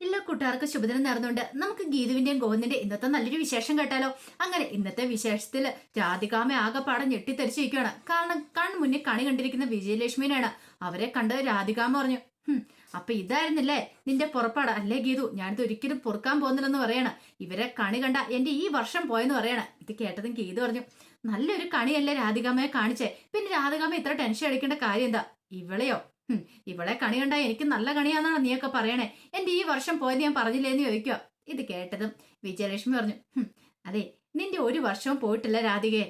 ഇല്ല കൂട്ടുകാർക്ക് ശുഭദിനം നേർന്നുകൊണ്ട് നമുക്ക് ഗീതുവിന്റെയും ഗോവിന്ദിന്റെ ഇന്നത്തെ നല്ലൊരു വിശേഷം കേട്ടാലോ? അങ്ങനെ ഇന്നത്തെ വിശേഷത്തിൽ രാധികാമ ആകെപ്പാടെ ഞെട്ടിത്തെറിച്ചിരിക്കുകയാണ്. കാരണം കൺ മുന്നിൽ കണി കണ്ടിരിക്കുന്ന വിജയലക്ഷ്മിനാണ് അവരെ കണ്ട് രാധികാമ പറഞ്ഞു "ഹും, അപ്പൊ ഇതായിരുന്നില്ലേ? നിന്റെ പുറപ്പാട്. അല്ലേ ഗീതു? ഞാനിത് ഒരിക്കലും പൊറുക്കാൻ പോകുന്നില്ലെന്ന് പറയണ. ഇവരെ കണി കണ്ട എന്റെ ഈ വർഷം പോയെന്ന് പറയണ. ഇത് കേട്ടതും ഗീതു പറഞ്ഞു നല്ലൊരു കണിയല്ലേ രാധികാമയെ കാണിച്ചേ. പിന്നെ രാധികാമ ഇത്ര ടെൻഷൻ അടിക്കേണ്ട കാര്യം എന്താ? ഇവളെയോ? ഇവളെ കണി കണ്ടാ എനിക്ക് നല്ല കണിയാന്നാണ് നീയൊക്കെ പറയണേ. എന്റെ ഈ വർഷം പോയത് ഞാൻ പറഞ്ഞില്ലേന്ന് ചോദിക്കുക. ഇത് കേട്ടതും വിജയലക്ഷ്മി പറഞ്ഞു അതെ നിന്റെ ഒരു വർഷവും പോയിട്ടില്ല രാധികയെ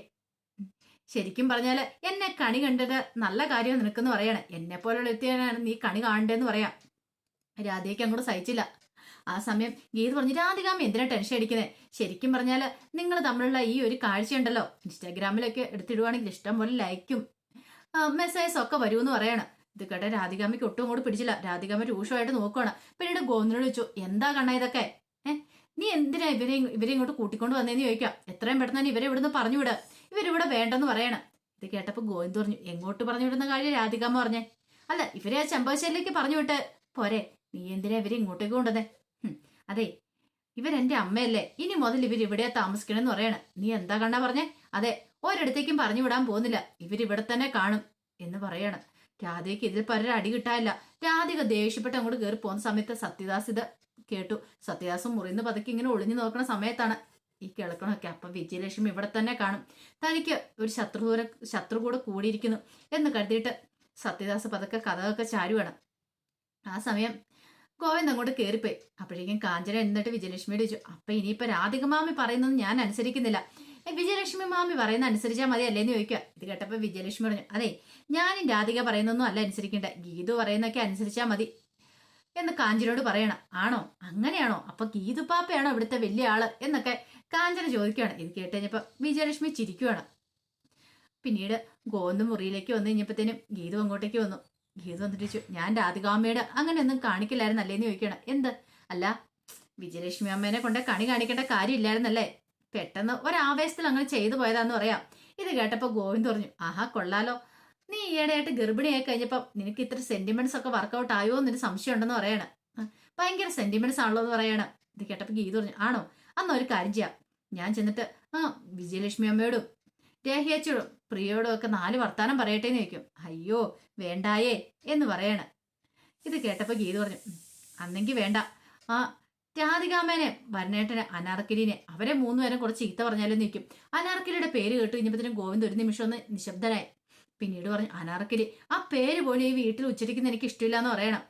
ശരിക്കും പറഞ്ഞാൽ എന്നെ കണി കണ്ടത് നല്ല കാര്യം നിനക്കെന്ന് പറയണേ. എന്നെ പോലുള്ള എത്തിയാണ് നീ കണി കാണണ്ടെന്ന് പറയാം. രാധികയ്ക്ക് അങ്ങോട്ട് സഹിച്ചില്ല. ആ സമയം ഗീത പറഞ്ഞു രാധികാമ്മ എന്തിനാ ടെൻഷൻ അടിക്കുന്നത് ശരിക്കും പറഞ്ഞാൽ നിങ്ങൾ തമ്മിലുള്ള ഈ ഒരു കാഴ്ചയുണ്ടല്ലോ. ഇൻസ്റ്റാഗ്രാമിലൊക്കെ എടുത്തിടുവാണെങ്കിൽ ഇഷ്ടം പോലെ ലൈക്കും മെസ്സേജസ് ഒക്കെ വരുമെന്ന് പറയാണ്. ഇത് കേട്ട രാധികാമ്മയ്ക്ക് ഒട്ടും അങ്ങോട്ട് പിടിച്ചില്ല. രാധികാമ്മ രൂക്ഷമായിട്ട് നോക്കുവാണ്. പിന്നീട് ഗോവിന്ദനോട് ചോദിച്ചു എന്താ കണ്ണാ ഇതൊക്കെ? നീ എന്തിനാ ഇവരെ ഇവരെ ഇങ്ങോട്ട് കൂട്ടിക്കൊണ്ട് വന്നേന്ന് ചോദിക്കാം എത്രയും പെട്ടെന്ന് തന്നെ ഇവരെ ഇവിടുന്ന് പറഞ്ഞു വിട്. ഇവരിവിടെ വേണ്ടെന്ന് പറയണം. ഇത് കേട്ടപ്പോൾ ഗോവിന്ദ് പറഞ്ഞു എങ്ങോട്ട് പറഞ്ഞു വിടുന്ന കാര്യം രാധികാമ്മ പറഞ്ഞേ? അല്ല ഇവരെ ആ ചെമ്പകശ്ശേരിയിലേക്ക് പറഞ്ഞു വിട്ട്. പോരെ നീ എന്തിനാ ഇവരെ ഇങ്ങോട്ടേക്ക് കൊണ്ടുവന്നേ? അതെ ഇവരെന്റെ അമ്മയല്ലേ. ഇനി മുതൽ ഇവർ ഇവിടെയാ താമസിക്കണമെന്ന് പറയണം. നീ എന്താ കണ്ണാ പറഞ്ഞേ? അതെ ഒരിടത്തേക്കും പറഞ്ഞു വിടാൻ പോകുന്നില്ല. ഇവരിവിടെ തന്നെ കാണും എന്ന് പറയണം. രാധയ്ക്ക് ഇതിൽ അടി കിട്ടാനില്ല രാധിക ദേഷ്യപ്പെട്ട് അങ്ങോട്ട് കയറി പോകുന്ന സമയത്ത് സത്യദാസ് ഇത് കേട്ടു. സത്യദാസും മുറിന്ന് പതുക്കെ ഇങ്ങനെ ഒളിഞ്ഞു നോക്കുന്ന സമയത്താണ് ഈ കിളക്കണമൊക്കെ. അപ്പൊ വിജയലക്ഷ്മി ഇവിടെ തന്നെ കാണും. തനിക്ക് ഒരു ശത്രു ശത്രു കൂടെ കൂടിയിരിക്കുന്നു എന്ന് കരുതിയിട്ട് സത്യദാസ് പതുക്കെ കഥകൊക്കെ ചാരുവാണ്. ആ സമയം ഗോവിന്ദ് അങ്ങോട്ട് കയറിപ്പോയി അപ്പോഴേക്കും കാഞ്ചന എന്നിട്ട് വിജയലക്ഷ്മിയോട് ചോദിച്ചു അപ്പൊ ഇനിയിപ്പോ രാധികമാമി പറയുന്നത് ഞാൻ അനുസരിക്കുന്നില്ല. "ഏ, വിജയലക്ഷ്മി മാമി പറയുന്ന അനുസരിച്ചാൽ മതി അല്ലേന്ന് ചോദിക്കുക ഇത് കേട്ടപ്പോൾ വിജയലക്ഷ്മി പറഞ്ഞു അതെ ഞാനും രാധിക പറയുന്നൊന്നും അല്ല അനുസരിക്കേണ്ട ഗീതു പറയുന്നൊക്കെ അനുസരിച്ചാൽ മതി. എന്ന് കാഞ്ചനോട് പറയണം ആണോ? അങ്ങനെയാണോ? അപ്പൊ ഗീതു പാപ്പയാണോ ഇവിടുത്തെ വലിയ ആൾ? എന്നൊക്കെ കാഞ്ചന ചോദിക്കുകയാണ് ഇത് കേട്ട് കഴിഞ്ഞപ്പോ വിജയലക്ഷ്മി ചിരിക്കുകയാണ് പിന്നീട് ഗോന്ത് മുറിയിലേക്ക് വന്നു കഴിഞ്ഞപ്പോഴത്തേനും ഗീതു അങ്ങോട്ടേക്ക് വന്നു. ഗീതു വന്നിട്ട് ഞാൻ രാധികാമ്മയുടെ അങ്ങനെയൊന്നും കാണിക്കില്ലായിരുന്നല്ലേന്ന് ചോദിക്കണം എന്ത്? അല്ല വിജയലക്ഷ്മി അമ്മേനെ കൊണ്ട് കണി കാണിക്കേണ്ട കാര്യമില്ലായിരുന്നല്ലേ? പെട്ടെന്ന് ഒരാവേശത്തിൽ അങ്ങനെ ചെയ്തു പോയതാന്ന് പറയാം. ഇത് കേട്ടപ്പോ ഗോവിന്ദ് പറഞ്ഞു ആഹാ കൊള്ളാലോ. നീ ഈയിടെയായിട്ട് ഗർഭിണിയായി കഴിഞ്ഞപ്പോ നിനക്ക് ഇത്ര സെന്റിമെന്റ്സ് ഒക്കെ വർക്കൗട്ട് ആയോ എന്നൊരു സംശയം ഉണ്ടെന്ന് പറയണം. ഭയങ്കര സെന്റിമെന്റ്സ് ആണല്ലോ എന്ന് പറയണം. ഇത് കേട്ടപ്പോ ഗീത പറഞ്ഞു ആണോ? അന്ന് ഒരു കാര്യം ചെയ്യാം. ഞാൻ ചെന്നിട്ട് ആ വിജയലക്ഷ്മി അമ്മയോടും രേഹിയച്ചോടും പ്രിയോടും ഒക്കെ നാല് വർത്താനം പറയട്ടെ എന്ന് ചോദിക്കും. അയ്യോ വേണ്ടായേ എന്ന് പറയണ. ഇത് കേട്ടപ്പോ ഗീത പറഞ്ഞു "ഉം, അന്നെങ്കി വേണ്ട. ആ രാധികാമേനെ വരണേട്ടനെ അനാർക്കിലിനെ അവരെ മൂന്നുപേരും കുറച്ച് ചീത്ത പറഞ്ഞാലും നിൽക്കും അനാർക്കിലിയുടെ പേര് കേട്ട് കഴിഞ്ഞപ്പോഴത്തേനും ഗോവിന്ദ് ഒരു നിമിഷം ഒന്ന് നിശബ്ദനായി. പിന്നീട് പറഞ്ഞു അനാർക്കിലി ആ പേര് പോലും ഈ വീട്ടിൽ ഉച്ചരിക്കുന്ന എനിക്ക് ഇഷ്ടമില്ല എന്ന് പറയണം.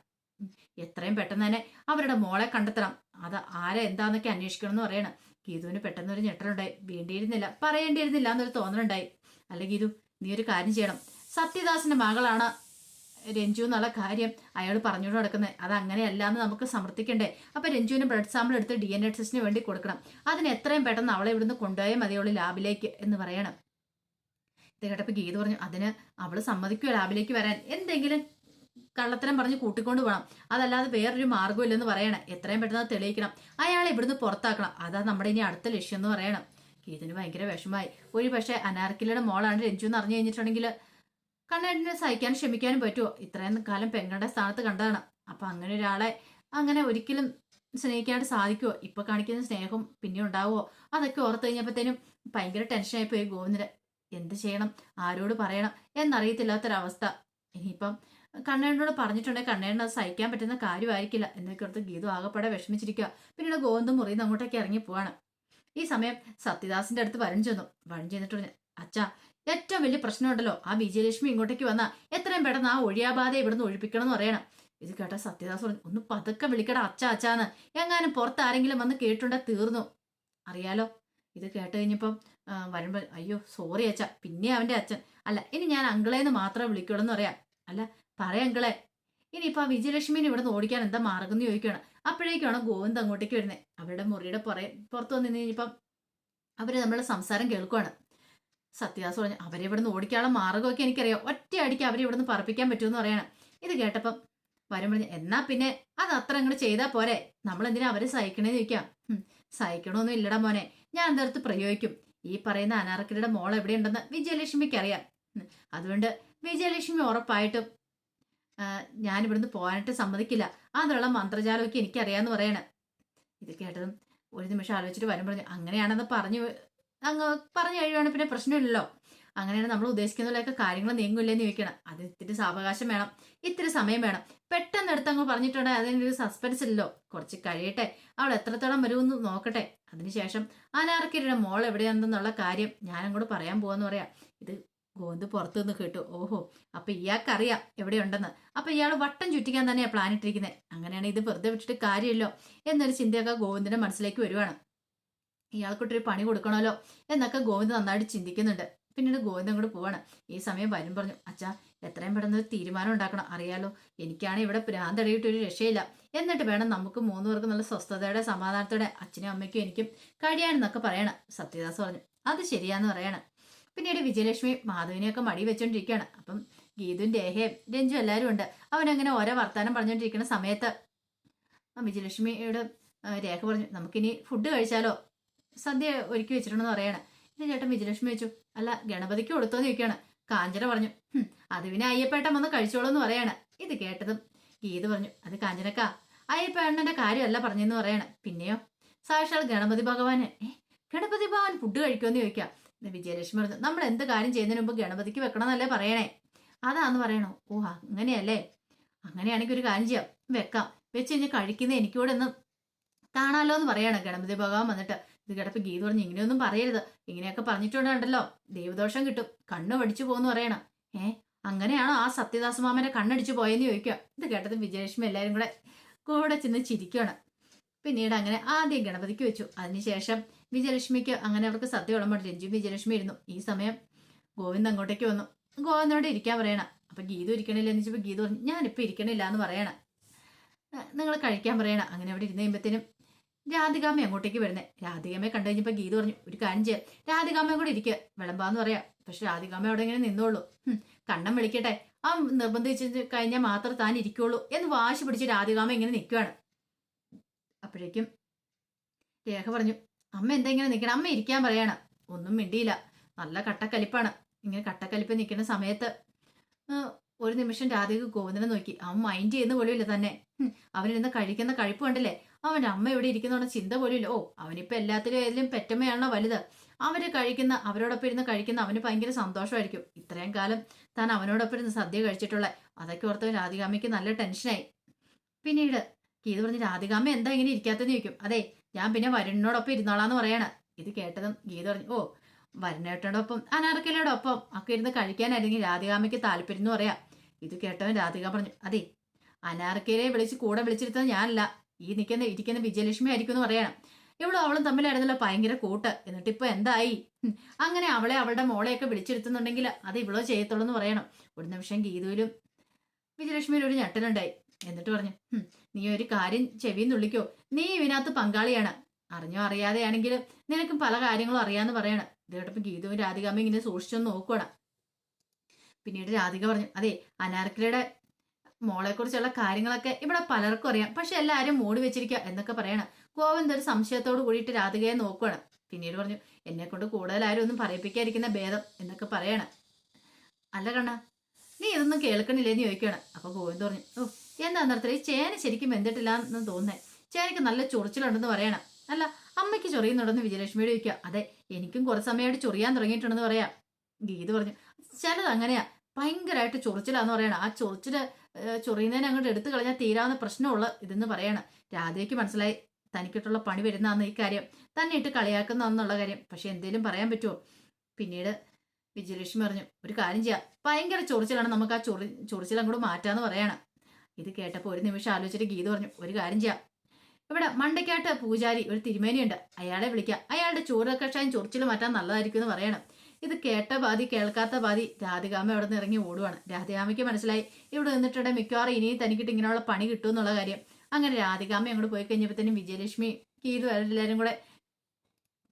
എത്രയും പെട്ടെന്ന് തന്നെ അവരുടെ മോളെ കണ്ടെത്തണം. അത് ആരെ എന്താന്നൊക്കെ അന്വേഷിക്കണം എന്ന് പറയണം. ഗീതുവിന് പെട്ടെന്ന് ഒരു ഞെട്ടലുണ്ടായി. വേണ്ടിയിരുന്നില്ല പറയേണ്ടിയിരുന്നില്ല എന്നൊരു തോന്നലുണ്ടായി. അല്ലെ ഗീതു നീ ഒരു കാര്യം ചെയ്യണം. സത്യദാസിന്റെ മകളാണ് രഞ്ജു എന്നുള്ള കാര്യം അയാൾ പറഞ്ഞുകൊണ്ട് നടക്കുന്നത് അത് അങ്ങനെയല്ല എന്ന് നമുക്ക് സമർത്ഥിക്കണ്ടേ. അപ്പോൾ രഞ്ജുവിന് ബ്ലഡ് സാമ്പിൾ എടുത്ത് ഡി എൻ എ ടെസ്റ്റിന് വേണ്ടി കൊടുക്കണം. അതിന് എത്രയും പെട്ടെന്ന് അവളെ ഇവിടുന്ന് കൊണ്ടുപോയാൽ മതിയുള്ളൂ ലാബിലേക്ക് എന്ന് പറയണം. ഇത് കേട്ടപ്പോൾ ഗീത പറഞ്ഞു അതിന് അവൾ സമ്മതിക്കുമോ ലാബിലേക്ക് വരാൻ? എന്തെങ്കിലും കള്ളത്തരം പറഞ്ഞ് കൂട്ടിക്കൊണ്ട് പോകണം അതല്ലാതെ വേറൊരു മാർഗമില്ലെന്ന് പറയണം. എത്രയും പെട്ടെന്ന് തെളിയിക്കണം. അയാളെ ഇവിടുന്ന് പുറത്താക്കണം. അതാ നമ്മുടെ ഇനി അടുത്ത ലക്ഷ്യം എന്ന് പറയണം. ഗീതിന് ഭയങ്കര വിഷമായി ഒരു പക്ഷേ അനാർക്കിലയുടെ മോളാണ് രഞ്ജു എന്ന് അറിഞ്ഞു കഴിഞ്ഞിട്ടുണ്ടെങ്കിൽ കണ്ണേട്ടിനെ സഹിക്കാനും ക്ഷമിക്കാനും പറ്റുമോ? ഇത്രയും കാലം പെങ്ങളുടെ സ്ഥാനത്ത് കണ്ടതാണ്. അപ്പൊ അങ്ങനെ ഒരാളെ അങ്ങനെ ഒരിക്കലും സ്നേഹിക്കാണ്ട് സാധിക്കുമോ ഇപ്പൊ കാണിക്കുന്ന സ്നേഹം പിന്നെ ഉണ്ടാവുമോ അതൊക്കെ ഓർത്ത് കഴിഞ്ഞപ്പോഴത്തേനും ഭയങ്കര ടെൻഷനായി പോയി ഗോവിന്ദന്. എന്ത് ചെയ്യണം? ആരോട് പറയണം? എന്നറിയത്തില്ലാത്തൊരവസ്ഥ. ഇനിയിപ്പം കണ്ണേടിനോട് പറഞ്ഞിട്ടുണ്ടെങ്കിൽ അത് സഹിക്കാൻ പറ്റുന്ന കാര്യമായിരിക്കില്ല. എന്നൊക്കെ ഓർത്ത് ഗീതു ആകെപ്പാടെ വിഷമിച്ചിരിക്കുക പിന്നീട് ഗോവിന്ദം മുറിയിൽ നിന്ന് അങ്ങോട്ടേക്ക് ഇറങ്ങി പോവാണ് ഈ സമയം സത്യദാസിന്റെ അടുത്ത് വരൻ ചെന്നു. വരൻ ചെന്നിട്ട് അച്ഛാ ഏറ്റവും വലിയ പ്രശ്നമുണ്ടല്ലോ. ആ വിജയലക്ഷ്മി ഇങ്ങോട്ടേക്ക് വന്നാ എത്രയും പെട്ടെന്ന് ആ ഒഴിയാബാധ ഇവിടുന്ന് ഒഴിപ്പിക്കണം എന്ന് പറയണം. ഇത് കേട്ട സത്യദാസ് പറഞ്ഞു ഒന്ന് പതുക്കെ വിളിക്കട അച്ഛ അച്ഛാന്ന്. എങ്ങാനും പുറത്ത് ആരെങ്കിലും വന്ന് കേട്ടുണ്ടാ തീർന്നു. അറിയാലോ? ഇത് കേട്ട് കഴിഞ്ഞപ്പം വരുമ്പോൾ അയ്യോ സോറി അച്ഛ പിന്നെ അവന്റെ അച്ഛൻ. അല്ല ഇനി ഞാൻ അങ്കിളേന്ന് മാത്രമേ വിളിക്കുള്ളൂ എന്ന് പറയാം. അല്ല പറയാം അങ്കിളെ. ഇനിയിപ്പോൾ ആ വിജയലക്ഷ്മിനെ ഇവിടെ നിന്ന് ഓടിക്കാൻ എന്താ മാർഗം എന്ന് ചോദിക്കുകയാണ്. അപ്പോഴേക്കാണ് ഗോവിന്ദ് അങ്ങോട്ടേക്ക് വരുന്നത് അവരുടെ മുറിയുടെ പുറ പുറത്ത് വന്ന് കഴിഞ്ഞപ്പം അവർ നമ്മളെ സംസാരം കേൾക്കുവാണ്. സത്യദാസ് പറഞ്ഞു അവരെ ഇവിടുന്ന് ഓടിക്കാനുള്ള മാർഗമൊക്കെ എനിക്കറിയാം. ഒറ്റ അടിക്ക് അവരെ ഇവിടുന്ന് പറപ്പിക്കാൻ പറ്റുമെന്ന് പറയണം. ഇത് കേട്ടപ്പം വരും പറഞ്ഞു എന്നാ പിന്നെ അത് അത്ര അങ്ങോട്ട് ചെയ്താൽ പോരെ. നമ്മൾ എന്തിനാ അവരെ സഹിക്കണേന്ന് ചോദിക്കാം. "ഹും, സഹിക്കണമൊന്നും ഇല്ലടാ മോനെ. ഞാൻ എന്തെടുത്ത് പ്രയോഗിക്കും. ഈ പറയുന്ന അനാർക്കലിയുടെ മോൾ എവിടെയുണ്ടെന്ന് വിജയലക്ഷ്മിക്ക് അറിയാം. അതുകൊണ്ട് വിജയലക്ഷ്മി ഉറപ്പായിട്ടും ഞാൻ ഇവിടുന്ന് പോകാനായിട്ട് സമ്മതിക്കില്ല. അതിനുള്ള മന്ത്രജാലമൊക്കെ എനിക്കറിയാമെന്ന് പറയണം. ഇത് കേട്ടതും ഒരു നിമിഷം ആലോചിച്ചിട്ട് വരും പറഞ്ഞു അങ്ങനെയാണെന്ന് പറഞ്ഞു അങ്ങ് പറഞ്ഞു കഴിയുവാണെങ്കിൽ പിന്നെ പ്രശ്നമില്ലല്ലോ. അങ്ങനെയാണ് നമ്മൾ ഉദ്ദേശിക്കുന്ന പോലെയൊക്കെ കാര്യങ്ങൾ നീങ്ങില്ലെന്ന് ചോദിക്കണം. അത് ഇത്തിരി സാവകാശം വേണം. ഇത്തിരി സമയം വേണം. പെട്ടെന്ന് എടുത്ത് അങ്ങ് പറഞ്ഞിട്ടുണ്ടെങ്കിൽ അതിനൊരു സസ്പെൻസ് ഇല്ലല്ലോ. കുറച്ച് കഴിയട്ടെ. അവൾ എത്രത്തോളം വരുമെന്ന് നോക്കട്ടെ. അതിനുശേഷം അനാർക്കിയുടെ മോൾ എവിടെയാണെന്നുള്ള കാര്യം ഞാനങ്ങോട്ട് പറയാൻ പോവാന്ന് പറയാം. ഇത് ഗോന്ത് പുറത്തു നിന്ന് കേട്ടു. ഓഹോ. അപ്പൊ ഇയാൾക്കറിയാം എവിടെയുണ്ടെന്ന്. അപ്പൊ ഇയാൾ വട്ടം ചുറ്റിക്കാൻ തന്നെയാണ് പ്ലാൻ ഇട്ടിരിക്കുന്നത് അങ്ങനെയാണ് ഇത് വെറുതെ വിട്ടിട്ട് കാര്യമില്ലോ എന്നൊരു ചിന്തയൊക്കെ ഗോവിന്ദിന്റെ മനസ്സിലേക്ക് വരുവാണ്. ഇയാൾക്കൊട്ടൊരു പണി കൊടുക്കണമല്ലോ എന്നൊക്കെ ഗോവിന്ദ് നന്നായിട്ട് ചിന്തിക്കുന്നുണ്ട്. പിന്നീട് ഗോവിന്ദൻ കൂടെ പോവാണ്. ഈ സമയം വരും പറഞ്ഞു അച്ഛാ എത്രയും പെട്ടെന്ന് ഒരു തീരുമാനം ഉണ്ടാക്കണം. അറിയാലോ എനിക്കാണ് ഇവിടെ ഭ്രാന്തടിയിട്ട് ഒരു രക്ഷയില്ല. എന്നിട്ട് വേണം നമുക്ക് മൂന്ന് പേർക്ക് നല്ല സ്വസ്ഥതയുടെ സമാധാനത്തോടെ അച്ഛനും അമ്മയ്ക്കും എനിക്കും കഴിയാനെന്നൊക്കെ പറയണം. സത്യദാസ് പറഞ്ഞു അത് ശരിയാന്ന് പറയണം. പിന്നീട് വിജയലക്ഷ്മി മാധവിനെയൊക്കെ മടി വെച്ചോണ്ടിരിക്കുകയാണ് അപ്പം ഗീതും രേഖയും രഞ്ജു എല്ലാവരും ഉണ്ട്. അവനങ്ങനെ ഓരോ വർത്താനം പറഞ്ഞുകൊണ്ടിരിക്കുന്ന സമയത്ത് വിജയലക്ഷ്മിയുടെ രേഖ പറഞ്ഞു നമുക്കിനി ഫുഡ് കഴിച്ചാലോ? സദ്യ ഒരുക്കി വെച്ചിട്ടുണ്ടെന്ന് പറയാണ്. ഇത് ചേട്ടൻ വിജയലക്ഷ്മി വെച്ചു അല്ല ഗണപതിക്ക് കൊടുത്തോന്ന് ചോദിക്കുകയാണ്. കാഞ്ചന പറഞ്ഞു "ഹും, അത് പിന്നെ അയ്യപ്പേട്ടൻ വന്ന് കഴിച്ചോളൂ എന്ന് പറയാണ്. ഇത് കേട്ടതും ഗീത പറഞ്ഞു അത് കാഞ്ചനക്ക അയ്യപ്പേണ്ണന്റെ കാര്യമല്ല പറഞ്ഞെന്ന് പറയാണ്. പിന്നെയോ? സാക്ഷാൽ ഗണപതി ഭഗവാന് ഗണപതി ഭഗവാൻ ഫുഡ് കഴിക്കുമെന്ന് ചോദിക്കാം വിജയലക്ഷ്മി പറഞ്ഞു നമ്മൾ എന്ത് കാര്യം ചെയ്യുന്നതിന് മുമ്പ് ഗണപതിക്ക് വെക്കണമെന്നല്ലേ പറയണേ? അതാന്ന് പറയണോ. ഓ അങ്ങനെയല്ലേ? അങ്ങനെയാണെങ്കിൽ ഒരു കാര്യം ചെയ്യാം. വെക്കാം. വെച്ച് കഴിഞ്ഞ് കഴിക്കുന്ന എനിക്കൂടെ ഒന്ന് കാണാലോ എന്ന് പറയാണ് ഗണപതി ഭഗവാൻ വന്നിട്ട്. ഇത് കിടപ്പ് ഗീത പറഞ്ഞ് ഇങ്ങനെയൊന്നും പറയരുത്. ഇങ്ങനെയൊക്കെ പറഞ്ഞിട്ടുണ്ടല്ലോ ദൈവദോഷം കിട്ടും. കണ്ണ് പഠിച്ചു പോകുന്നു പറയണം. ഏ അങ്ങനെയാണോ ആ സത്യദാസ മാമനെ കണ്ണടിച്ചു പോയെന്ന് ചോദിക്കുക? ഇത് കേട്ടത് വിജയലക്ഷ്മി എല്ലാവരും കൂടെ കൂടെ ചെന്ന് ചിരിക്കുകയാണ്. പിന്നീട് അങ്ങനെ ആദ്യം ഗണപതിക്ക് വെച്ചു. അതിനുശേഷം വിജയലക്ഷ്മിക്ക് അങ്ങനെ അവർക്ക് സദ്യ വിളമ്പോൾ രഞ്ജു വിജയലക്ഷ്മി ഇരുന്നു. ഈ സമയം ഗോവിന്ദ് അങ്ങോട്ടേക്ക് വന്നു. ഗോവിന്ദനോട് ഇരിക്കാൻ പറയണം. അപ്പൊ ഗീതു ഇരിക്കണില്ല. എന്ന് വെച്ചപ്പോ ഗീതു പറഞ്ഞു ഞാനിപ്പോ ഇരിക്കണില്ല എന്ന് പറയണം. നിങ്ങൾ കഴിക്കാൻ പറയണം. അങ്ങനെ അവിടെ ഇരുന്ന് കഴിയുമ്പത്തേനും രാധികാമ്മ അങ്ങോട്ടേക്ക് വരുന്നത് രാധികാമ്മയെ കണ്ടു കഴിഞ്ഞപ്പോ ഗീത പറഞ്ഞു ഒരു കാര്യം ചെയ്യാം. രാധികാമ്മയും കൂടെ ഇരിക്കുക വിളമ്പാന്ന് പറയാം. പക്ഷെ രാധികാമ്മ അവിടെ ഇങ്ങനെ നിന്നോളൂ. കണ്ണം വിളിക്കട്ടെ. ആ നിർബന്ധിച്ച് കഴിഞ്ഞാൽ മാത്രം താൻ ഇരിക്കുള്ളൂ എന്ന് വാശി പിടിച്ച് രാധികാമ്മ ഇങ്ങനെ നിൽക്കുകയാണ് അപ്പോഴേക്കും രേഖ പറഞ്ഞു അമ്മ എന്താ ഇങ്ങനെ നിൽക്കണം അമ്മ ഇരിക്കാൻ പറയാണ്. ഒന്നും മിണ്ടിയില്ല. നല്ല കട്ടക്കലിപ്പാണ്. ഇങ്ങനെ കട്ടക്കലിപ്പ് നിൽക്കുന്ന സമയത്ത് ഒരു നിമിഷം രാധയ്ക്ക് ഗോവിന്ദനെ നോക്കി. അവൻ മൈൻഡ് ചെയ്യുന്ന പോലുമില്ല തന്നെ. അവനിരുന്ന് കഴിക്കുന്ന കഴിപ്പ് കണ്ടില്ലേ? അവന്റെ അമ്മ ഇവിടെ ഇരിക്കുന്നോണ്ട് ചിന്ത പോലുമില്ല. ഓ അവനിപ്പോ എല്ലാത്തിലും ഏതിലും പെറ്റമ്മയാണോ വലുത്. അവർ കഴിക്കുന്ന അവരോടൊപ്പം ഇരുന്ന് കഴിക്കുന്ന അവന് ഭയങ്കര സന്തോഷമായിരിക്കും. ഇത്രയും കാലം താൻ അവനോടൊപ്പം ഇരുന്ന് സദ്യ കഴിച്ചിട്ടുള്ള അതൊക്കെ ഓർത്ത് രാധികാമയ്ക്ക് നല്ല ടെൻഷനായി പിന്നീട് കീത് പറഞ്ഞ് രാധികാമ്മ എന്താ ഇങ്ങനെ ഇരിക്കാത്തെന്ന് ചോദിക്കും. അതെ ഞാൻ പിന്നെ വരുണിനോടൊപ്പം ഇരുന്നോളാന്ന് പറയാണ്. ഇത് കേട്ടതും ഗീത പറഞ്ഞു ഓ വരുണേട്ടനോടൊപ്പം അനാർക്കലയോടൊപ്പം ഒക്കെ ഇരുന്ന് കഴിക്കാനായിരുന്നെങ്കിൽ രാധികാമയ്ക്ക് താല്പര്യം എന്ന് പറയാം. ഇത് കേട്ടവൻ രാധിക പറഞ്ഞു അതെ അനാർക്കയെ വിളിച്ച് കൂടെ വിളിച്ചിരുത്തത് ഞാനല്ല. ഈ നിൽക്കുന്ന ഇരിക്കുന്ന വിജയലക്ഷ്മി ആയിരിക്കും എന്ന് പറയണം. ഇവളും അവളും തമ്മിലായിരുന്നല്ലോ ഭയങ്കര കൂട്ട്. എന്നിട്ട് ഇപ്പൊ എന്തായി? അങ്ങനെ അവളെ അവളുടെ മോളെയൊക്കെ വിളിച്ചിരുത്തുന്നുണ്ടെങ്കിൽ അത് ഇവളോ ചെയ്യത്തുള്ളൂ എന്ന് പറയണം. ഒരു നിമിഷം ഗീതുവിലും വിജയലക്ഷ്മിയിലും ഒരു ഞെട്ടലുണ്ടായി. എന്നിട്ട് പറഞ്ഞു നീ ഒരു കാര്യം ചെവിയിൽ നുള്ളിക്കോ. നീ ഇതിനകത്ത് പങ്കാളിയാണ്. അറിഞ്ഞോ അറിയാതെയാണെങ്കിലും നിനക്കും പല കാര്യങ്ങളും അറിയാന്ന് പറയണം. ഇത് കേട്ടപ്പോ ഗീതുവും രാധികാമ്മ ഇങ്ങനെ സൂക്ഷിച്ചൊന്ന് നോക്കുവാണ്. പിന്നീട് രാധിക പറഞ്ഞു അതെ അനാർക്കലിയുടെ മോളെ കുറിച്ചുള്ള കാര്യങ്ങളൊക്കെ ഇവിടെ പലർക്കും അറിയാം. പക്ഷെ എല്ലാരും മൂടി വെച്ചിരിക്കുക എന്നൊക്കെ പറയണം. ഗോവിന്ദ് ഒരു സംശയത്തോട് കൂടിയിട്ട് രാധികയെ നോക്കുകയാണ് പിന്നീട് പറഞ്ഞു എന്നെ കൊണ്ട് കൂടുതലാരും ഒന്നും പറയിപ്പിക്കാതിരിക്കുന്ന ഭേദം എന്നൊക്കെ പറയണം. അല്ല കണ്ണ നീ ഇതൊന്നും കേൾക്കണില്ലേന്ന് ചോദിക്കുകയാണ്. അപ്പൊ ഗോവിന്ദ് പറഞ്ഞു ഓ എന്താ നിർത്തല? ഈ ചേന ശരിക്കും വെന്തിട്ടില്ല എന്ന് തോന്നേ ചേനയ്ക്ക് നല്ല ചൊറിച്ചിലുണ്ടെന്ന് പറയണം. അല്ല അമ്മയ്ക്ക് ചൊറിയുന്നുണ്ടെന്ന് വിജയലക്ഷ്മിയോട് ചോദിക്കുക. അതെ എനിക്കും കുറച്ച് സമയമായിട്ട് ചൊറിയാൻ തുടങ്ങിയിട്ടുണ്ടെന്ന് പറയാം. ഗീത് പറഞ്ഞു ചിലത് അങ്ങനെയാ. ഭയങ്കരമായിട്ട് ചൊറിച്ചിലാന്ന് പറയണം. ആ ചൊറിച്ചിൽ ചൊറിയുന്നതിനെ അങ്ങോട്ട് എടുത്തു കളഞ്ഞാൽ തീരാവുന്ന പ്രശ്നമുള്ള ഇതെന്ന് പറയണം. രാധയ്ക്ക് മനസ്സിലായി തനിക്കിട്ടുള്ള പണി വരുന്നതാന്ന് ഈ കാര്യം. തന്നെ ഇട്ട് കളിയാക്കുന്നതെന്നുള്ള കാര്യം. പക്ഷെ എന്തേലും പറയാൻ പറ്റുമോ പിന്നീട് വിജയലക്ഷ്മി പറഞ്ഞു ഒരു കാര്യം ചെയ്യാം. ഭയങ്കര ചൊറിച്ചിലാണ് നമുക്ക് ആ ചൊറി ചൊറിച്ചിൽ അങ്ങോട്ട് മാറ്റാന്ന് പറയണം. ഇത് കേട്ടപ്പോൾ ഒരു നിമിഷം ആലോചിച്ചിട്ട് ഗീത പറഞ്ഞു ഒരു കാര്യം ചെയ്യാം. ഇവിടെ മണ്ടയ്ക്കാട്ട് പൂജാരി ഒരു തിരുമേനിയുണ്ട്. അയാളെ വിളിക്കാം. അയാളുടെ ചോറ് കഷായം ചൊറിച്ചിൽ മാറ്റാൻ നല്ലതായിരിക്കും എന്ന് പറയണം. ഇത് കേട്ട പാതി കേൾക്കാത്ത പാതി രാധികാമ്മ അവിടെ നിന്ന് ഇറങ്ങി ഓടുവാണ്. രാധികാമ്മയ്ക്ക് മനസ്സിലായി ഇവിടെ നിന്നിട്ടുണ്ടെ മിക്കവാറും ഇനി തനിക്കിട്ട് ഇങ്ങനെയുള്ള പണി കിട്ടും എന്നുള്ള കാര്യം. അങ്ങനെ രാധികാമ്മ അങ്ങോട്ട് പോയി കഴിഞ്ഞപ്പോഴത്തേനും വിജയലക്ഷ്മി കീതു എല്ലാവരും കൂടെ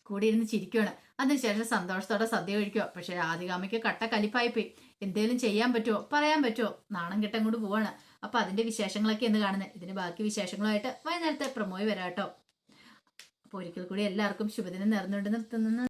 കൂടി ഇരുന്ന് ചിരിക്കുകയാണ് അതിനുശേഷം സന്തോഷത്തോടെ സദ്യ കഴിക്കുക പക്ഷെ രാധികാമ്മയ്ക്ക് കട്ട കലിപ്പായി പോയി എന്തേലും ചെയ്യാൻ പറ്റുമോ പറയാൻ പറ്റുമോ നാണം കെട്ടം കൊണ്ട് പോവാണ്. അപ്പൊ അതിന്റെ വിശേഷങ്ങളൊക്കെ എന്ന് കാണുന്നത് ഇതിന് ബാക്കി വിശേഷങ്ങളുമായിട്ട് വൈകുന്നേരത്തെ പ്രമോയി വരാട്ടോ. അപ്പൊ ഒരിക്കൽ കൂടി എല്ലാവർക്കും ശുഭദിനം നേർന്നുകൊണ്ട് നിർത്തുന്നു.